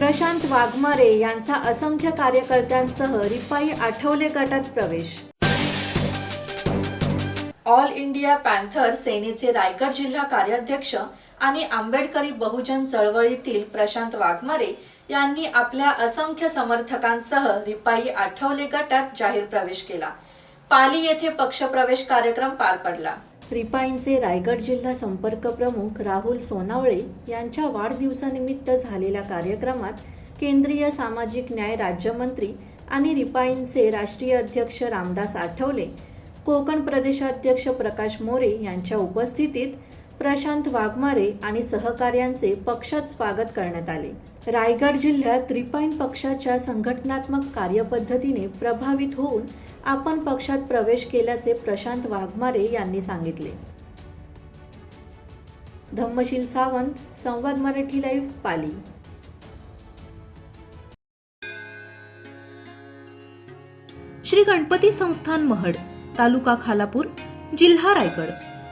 प्रशांत वाघमारे यांचा असंख्य कार्यकर्त्यांसह रिपाई आठवले गटात प्रवेश. ऑल इंडिया पॅन्थर सेनेचे रायगड जिल्हा कार्याध्यक्ष आणि आंबेडकरी बहुजन चळवळीतील प्रशांत वाघमारे यांनी आपल्या असंख्य समर्थकांसह रिपाई आठवले गटात जाहीर प्रवेश केला. पाली येथे पक्षप्रवेश कार्यक्रम पार पडला. रिपाईंचे रायगड जिल्हा संपर्क प्रमुख राहुल सोनावळे यांच्या वाढदिवसानिमित्त झालेल्या कार्यक्रमात केंद्रीय सामाजिक न्याय राज्यमंत्री आणि रिपाईंचे राष्ट्रीय अध्यक्ष रामदास आठवले कोकण प्रदेशाध्यक्ष प्रकाश मोरे यांच्या उपस्थितीत प्रशांत वाघमारे आणि सहकार्यांचे पक्षात स्वागत करण्यात आले. रायगड जिल्ह्यात रिपाईन पक्षाच्या संघटनात्मक कार्यपद्धतीने प्रभावित होऊन आपण पक्षात प्रवेश केल्याचे प्रशांत वाघमारे यांनी सांगितले. धम्मशील सावंत संवाद मराठी लाईव्ह पाली. श्री गणपती संस्थान महड तालुका खालापूर जिल्हा रायगड.